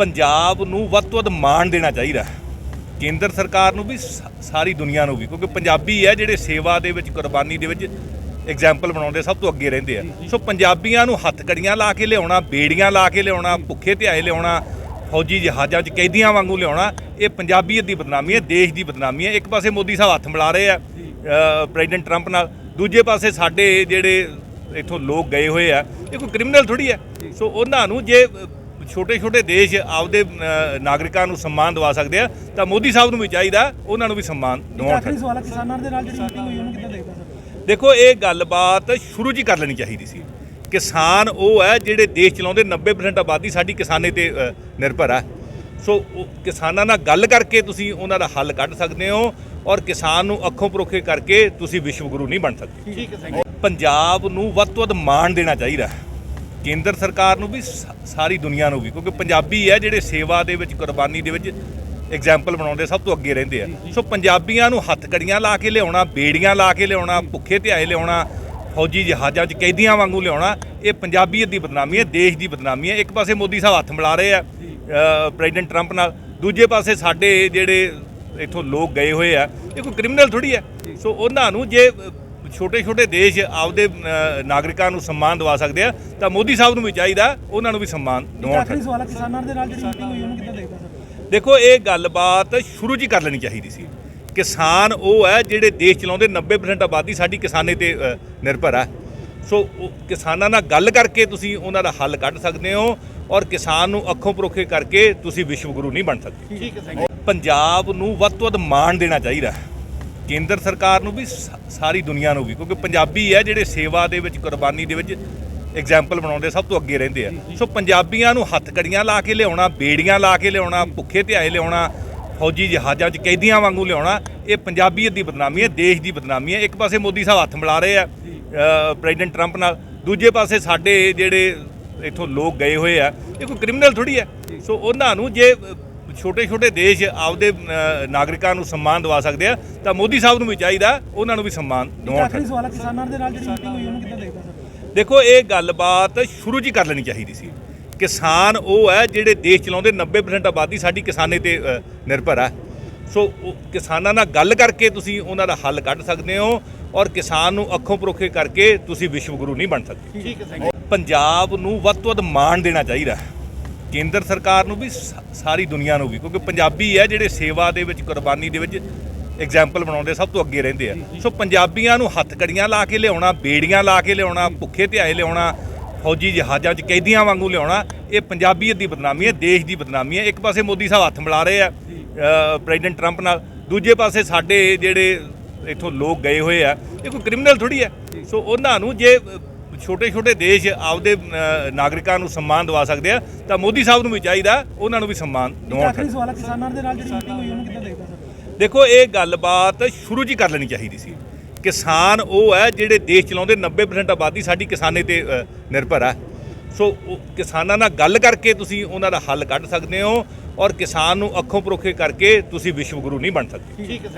ਪੰਜਾਬ ਨੂੰ ਵੱਧ ਤੋਂ ਵੱਧ ਮਾਣ ਦੇਣਾ ਚਾਹੀਦਾ ਕੇਂਦਰ ਸਰਕਾਰ ਨੂੰ ਵੀ ਸਾਰੀ ਦੁਨੀਆ ਨੂੰ ਵੀ, ਕਿਉਂਕਿ ਪੰਜਾਬੀ ਹੈ ਜਿਹੜੇ ਸੇਵਾ ਦੇ ਵਿੱਚ, ਕੁਰਬਾਨੀ ਦੇ ਵਿੱਚ ਐਗਜ਼ਾਮਪਲ ਬਣਾਉਂਦੇ ਸਭ ਤੋਂ ਅੱਗੇ ਰਹਿੰਦੇ ਆ। ਸੋ ਪੰਜਾਬੀਆਂ ਨੂੰ ਹੱਥ ਕੜੀਆਂ ਲਾ ਕੇ ਲਿਆਉਣਾ, ਬੇੜੀਆਂ ਲਾ ਕੇ ਲਿਆਉਣਾ, ਭੁੱਖੇ ਧਿਆਏ ਲਿਆਉਣਾ, ਫੌਜੀ ਜਹਾਜ਼ਾਂ 'ਚ ਕੈਦੀਆਂ ਵਾਂਗੂ ਲਿਆਉਣਾ, ਇਹ ਪੰਜਾਬੀਅਤ ਦੀ ਬਦਨਾਮੀ ਹੈ, ਦੇਸ਼ ਦੀ ਬਦਨਾਮੀ ਹੈ। ਇੱਕ ਪਾਸੇ ਮੋਦੀ ਸਾਹਿਬ ਹੱਥ ਮਿਲਾ ਰਹੇ ਆ ਪ੍ਰੈਜ਼ੀਡੈਂਟ ਟਰੰਪ ਨਾਲ, ਦੂਜੇ ਪਾਸੇ ਸਾਡੇ ਜਿਹੜੇ ਇੱਥੋਂ ਲੋਕ ਗਏ ਹੋਏ ਆ, ਇਹ ਕੋਈ ਕ੍ਰਿਮੀਨਲ ਥੋੜੀ ਹੈ। ਸੋ ਉਹਨਾਂ ਨੂੰ ਜੇ ਛੋਟੇ ਛੋਟੇ ਦੇਸ਼ ਆਪਦੇ ਨਾਗਰਿਕਾਂ ਨੂੰ ਸਨਮਾਨ ਦਵਾ ਸਕਦੇ ਆ ਤਾਂ ਮੋਦੀ ਸਾਹਿਬ ਨੂੰ ਵੀ ਚਾਹੀਦਾ ਉਹਨਾਂ ਨੂੰ ਵੀ ਸਨਮਾਨ ਦਿਵਾਉਣਾ ਆਖਰੀ ਸਵਾਲ ਹੈ ਕਿਸਾਨਾਂ ਦੇ ਨਾਲ ਜਿਹੜੀ ਮੀਟਿੰਗ ਹੋਈ ਉਹਨੂੰ ਕਿੱਦਾਂ ਦੇਖਦੇ ਸਰ? ਦੇਖੋ ਇਹ ਗੱਲਬਾਤ ਸ਼ੁਰੂ ਹੀ ਕਰ ਲੈਣੀ ਚਾਹੀਦੀ ਸੀ। ਕਿਸਾਨ ਉਹ ਹੈ ਜਿਹੜੇ ਦੇਸ਼ ਚਲਾਉਂਦੇ 90% ਆਬਾਦੀ ਸਾਡੀ ਕਿਸਾਨੇ ਤੇ ਨਿਰਭਰ ਹੈ ਸੋ ਕਿਸਾਨਾਂ ਨਾਲ ਗੱਲ ਕਰਕੇ ਤੁਸੀਂ ਉਹਨਾਂ ਦਾ ਹੱਲ ਕੱਢ ਸਕਦੇ ਹੋ ਔਰ ਕਿਸਾਨ ਨੂੰ ਅੱਖੋਂ ਪਰੋਖੇ ਕਰਕੇ ਤੁਸੀਂ ਵਿਸ਼ਵ ਗੁਰੂ ਨਹੀਂ ਬਣ ਸਕਦੇ। ਠੀਕ ਹੈ ਪੰਜਾਬ ਨੂੰ ਵੱਧ ਤੋਂ ਵੱਧ ਮਾਣ ਦੇਣਾ ਚਾਹੀਦਾ। ਕੇਂਦਰ ਸਰਕਾਰ ਨੂੰ ਵੀ ਸਾਰੀ ਦੁਨੀਆ ਨੂੰ ਵੀ ਕਿਉਂਕਿ ਪੰਜਾਬੀ ਹੈ ਜਿਹੜੇ ਸੇਵਾ ਦੇ ਵਿੱਚ ਕੁਰਬਾਨੀ ਦੇ ਵਿੱਚ ਐਗਜ਼ਾਮਪਲ ਬਣਾਉਂਦੇ ਸਭ ਤੋਂ ਅੱਗੇ ਰਹਿੰਦੇ ਆ। ਸੋ ਪੰਜਾਬੀਆਂ ਨੂੰ ਹੱਥ ਕੜੀਆਂ ਲਾ ਕੇ ਲਿਆਉਣਾ ਬੇੜੀਆਂ ਲਾ ਕੇ ਲਿਆਉਣਾ ਭੁੱਖੇ ਧਿਆਏ ਲਿਆਉਣਾ ਫੌਜੀ ਜਹਾਜ਼ਾਂ 'ਚ ਕੈਦੀਆਂ ਵਾਂਗੂ ਲਿਆਉਣਾ ਇਹ ਪੰਜਾਬੀਅਤ ਦੀ ਬਦਨਾਮੀ ਹੈ ਦੇਸ਼ ਦੀ ਬਦਨਾਮੀ ਹੈ। ਇੱਕ ਪਾਸੇ ਮੋਦੀ ਸਾਹਿਬ ਹੱਥ ਮਿਲਾ ਰਹੇ ਆ ਪ੍ਰੈਜ਼ੀਡੈਂਟ ਟਰੰਪ ਨਾਲ ਦੂਜੇ ਪਾਸੇ ਸਾਡੇ ਜਿਹੜੇ ਇੱਥੋਂ ਲੋਕ ਗਏ ਹੋਏ ਆ ਇਹ ਕੋਈ ਕ੍ਰਿਮੀਨਲ ਥੋੜੀ ਹੈ। ਸੋ ਉਹਨਾਂ ਨੂੰ ਜੇ ਛੋਟੇ ਛੋਟੇ ਦੇਸ਼ ਆਪਦੇ ਨਾਗਰਿਕਾਂ ਨੂੰ ਸਨਮਾਨ ਦਵਾ ਸਕਦੇ ਆ ਤਾਂ ਮੋਦੀ ਸਾਹਿਬ ਨੂੰ ਵੀ ਚਾਹੀਦਾ ਉਹਨਾਂ ਨੂੰ ਵੀ ਸਨਮਾਨ ਦਿਵਾਉਣਾ ਆਖਰੀ ਸਵਾਲ ਹੈ ਕਿਸਾਨਾਂ ਦੇ ਨਾਲ ਜਿਹੜੀ ਮੀਟਿੰਗ ਹੋਈ ਉਹਨੂੰ ਕਿੱਦਾਂ ਦੇਖਦੇ ਸਰ? ਦੇਖੋ ਇਹ ਗੱਲਬਾਤ ਸ਼ੁਰੂ ਹੀ ਕਰ ਲੈਣੀ ਚਾਹੀਦੀ ਸੀ। ਕਿਸਾਨ ਉਹ ਹੈ ਜਿਹੜੇ ਦੇਸ਼ ਚਲਾਉਂਦੇ 90% ਆਬਾਦੀ ਸਾਡੀ ਕਿਸਾਨੇ ਤੇ ਨਿਰਭਰ ਹੈ ਸੋ ਕਿਸਾਨਾਂ ਨਾਲ ਗੱਲ ਕਰਕੇ ਤੁਸੀਂ ਉਹਨਾਂ ਦਾ ਹੱਲ ਕੱਢ ਸਕਦੇ ਹੋ ਔਰ ਕਿਸਾਨ ਨੂੰ ਅੱਖੋਂ ਪਰੋਖੇ ਕਰਕੇ ਤੁਸੀਂ ਵਿਸ਼ਵ ਗੁਰੂ ਨਹੀਂ ਬਣ ਸਕਦੇ। ਠੀਕ ਹੈ ਪੰਜਾਬ ਨੂੰ ਵੱਧ ਤੋਂ ਵੱਧ ਮਾਣ ਦੇਣਾ ਚਾਹੀਦਾ। ਕੇਂਦਰ ਸਰਕਾਰ ਨੂੰ ਵੀ ਸਾਰੀ ਦੁਨੀਆ ਨੂੰ ਵੀ ਕਿਉਂਕਿ ਪੰਜਾਬੀ ਹੈ ਜਿਹੜੇ ਸੇਵਾ ਦੇ ਵਿੱਚ ਕੁਰਬਾਨੀ ਦੇ ਵਿੱਚ ਐਗਜ਼ਾਮਪਲ ਬਣਾਉਂਦੇ ਸਭ ਤੋਂ ਅੱਗੇ ਰਹਿੰਦੇ ਆ। ਸੋ ਪੰਜਾਬੀਆਂ ਨੂੰ ਹੱਥ ਕੜੀਆਂ ਲਾ ਕੇ ਲਿਆਉਣਾ ਬੇੜੀਆਂ ਲਾ ਕੇ ਲਿਆਉਣਾ ਭੁੱਖੇ ਧਿਆਏ ਲਿਆਉਣਾ ਫੌਜੀ ਜਹਾਜ਼ਾਂ 'ਚ ਕੈਦੀਆਂ ਵਾਂਗੂ ਲਿਆਉਣਾ ਇਹ ਪੰਜਾਬੀਅਤ ਦੀ ਬਦਨਾਮੀ ਹੈ ਦੇਸ਼ ਦੀ ਬਦਨਾਮੀ ਹੈ। ਇੱਕ ਪਾਸੇ ਮੋਦੀ ਸਾਹਿਬ ਹੱਥ ਮਿਲਾ ਰਹੇ ਆ ਪ੍ਰੈਜ਼ੀਡੈਂਟ ਟਰੰਪ ਨਾਲ ਦੂਜੇ ਪਾਸੇ ਸਾਡੇ ਜਿਹੜੇ ਇੱਥੋਂ ਲੋਕ ਗਏ ਹੋਏ ਆ ਇਹ ਕੋਈ ਕ੍ਰਿਮੀਨਲ ਥੋੜੀ ਹੈ। ਸੋ ਉਹਨਾਂ ਨੂੰ ਜੇ ਛੋਟੇ ਛੋਟੇ ਦੇਸ਼ ਆਪਦੇ ਨਾਗਰਿਕਾਂ ਨੂੰ ਸਨਮਾਨ ਦਵਾ ਸਕਦੇ ਆ ਤਾਂ ਮੋਦੀ ਸਾਹਿਬ ਨੂੰ ਵੀ ਚਾਹੀਦਾ ਉਹਨਾਂ ਨੂੰ ਵੀ ਸਨਮਾਨ ਦਿਵਾਉਣਾ ਆਖਰੀ ਸਵਾਲ ਹੈ ਕਿਸਾਨਾਂ ਦੇ ਨਾਲ ਜਿਹੜੀ ਮੀਟਿੰਗ ਹੋਈ ਉਹਨੂੰ ਕਿੱਦਾਂ ਦੇਖਦੇ ਸਰ? ਦੇਖੋ ਇਹ ਗੱਲਬਾਤ ਸ਼ੁਰੂ ਹੀ ਕਰ ਲੈਣੀ ਚਾਹੀਦੀ ਸੀ। ਕਿਸਾਨ ਉਹ ਹੈ ਜਿਹੜੇ ਦੇਸ਼ ਚਲਾਉਂਦੇ 90% ਆਬਾਦੀ ਸਾਡੀ ਕਿਸਾਨੇ ਤੇ ਨਿਰਭਰ ਹੈ ਸੋ ਕਿਸਾਨਾਂ ਨਾਲ ਗੱਲ ਕਰਕੇ ਤੁਸੀਂ ਉਹਨਾਂ ਦਾ ਹੱਲ ਕੱਢ ਸਕਦੇ ਹੋ ਔਰ ਕਿਸਾਨ ਨੂੰ ਅੱਖੋਂ ਪਰੋਖੇ ਕਰਕੇ ਤੁਸੀਂ ਵਿਸ਼ਵ ਗੁਰੂ ਨਹੀਂ ਬਣ ਸਕਦੇ। ਠੀਕ ਹੈ ਪੰਜਾਬ ਨੂੰ ਵੱਧ ਤੋਂ ਵੱਧ ਮਾਣ ਦੇਣਾ ਚਾਹੀਦਾ। ਕੇਂਦਰ ਸਰਕਾਰ ਨੂੰ ਵੀ ਸਾਰੀ ਦੁਨੀਆ ਨੂੰ ਵੀ ਕਿਉਂਕਿ ਪੰਜਾਬੀ ਹੈ ਜਿਹੜੇ ਸੇਵਾ ਦੇ ਵਿੱਚ ਕੁਰਬਾਨੀ ਦੇ ਵਿੱਚ ਐਗਜ਼ਾਮਪਲ ਬਣਾਉਂਦੇ ਸਭ ਤੋਂ ਅੱਗੇ ਰਹਿੰਦੇ ਆ। ਸੋ ਪੰਜਾਬੀਆਂ ਨੂੰ ਹੱਥ ਕੜੀਆਂ ਲਾ ਕੇ ਲਿਆਉਣਾ ਬੇੜੀਆਂ ਲਾ ਕੇ ਲਿਆਉਣਾ ਭੁੱਖੇ ਧਿਆਏ ਲਿਆਉਣਾ ਫੌਜੀ ਜਹਾਜ਼ਾਂ 'ਚ ਕੈਦੀਆਂ ਵਾਂਗੂ ਲਿਆਉਣਾ ਇਹ ਪੰਜਾਬੀਅਤ ਦੀ ਬਦਨਾਮੀ ਹੈ ਦੇਸ਼ ਦੀ ਬਦਨਾਮੀ ਹੈ। ਇੱਕ ਪਾਸੇ ਮੋਦੀ ਸਾਹਿਬ ਹੱਥ ਮਿਲਾ ਰਹੇ ਆ ਪ੍ਰੈਜ਼ੀਡੈਂਟ ਟਰੰਪ ਨਾਲ ਦੂਜੇ ਪਾਸੇ ਸਾਡੇ ਜਿਹੜੇ ਇੱਥੋਂ ਲੋਕ ਗਏ ਹੋਏ ਆ ਇਹ ਕੋਈ ਕ੍ਰਿਮੀਨਲ ਥੋੜੀ ਹੈ। ਸੋ ਉਹਨਾਂ ਨੂੰ ਜੇ ਛੋਟੇ ਛੋਟੇ ਦੇਸ਼ ਆਪਦੇ ਨਾਗਰਿਕਾਂ ਨੂੰ ਸਨਮਾਨ ਦਵਾ ਸਕਦੇ ਆ ਤਾਂ ਮੋਦੀ ਸਾਹਿਬ ਨੂੰ ਵੀ ਚਾਹੀਦਾ ਉਹਨਾਂ ਨੂੰ ਵੀ ਸਨਮਾਨ ਦਿਵਾਉਣਾ ਆਖਰੀ ਸਵਾਲ ਕਿਸਾਨਾਂ ਦੇ ਨਾਲ ਜਿਹੜੀ ਮੀਟਿੰਗ ਹੋਈ ਉਹਨੂੰ ਕਿੱਦਾਂ ਦੇਖਦੇ ਸਰ? ਦੇਖੋ ਇਹ ਗੱਲਬਾਤ ਸ਼ੁਰੂ ਹੀ ਕਰ ਲੈਣੀ ਚਾਹੀਦੀ ਸੀ। ਕਿਸਾਨ ਉਹ ਹੈ ਜਿਹੜੇ ਦੇਸ਼ ਚਲਾਉਂਦੇ 90% ਆਬਾਦੀ ਸਾਡੀ ਕਿਸਾਨੇ ਤੇ ਨਿਰਭਰ ਹੈ ਸੋ ਕਿਸਾਨਾਂ ਨਾਲ ਗੱਲ ਕਰਕੇ ਤੁਸੀਂ ਉਹਨਾਂ ਦਾ ਹੱਲ ਕੱਢ ਸਕਦੇ ਹੋ ਔਰ ਕਿਸਾਨ ਨੂੰ ਅੱਖੋਂ ਪਰੋਖੇ ਕਰਕੇ ਤੁਸੀਂ ਵਿਸ਼ਵ ਗੁਰੂ ਨਹੀਂ ਬਣ ਸਕਦੇ। ਠੀਕ ਹੈ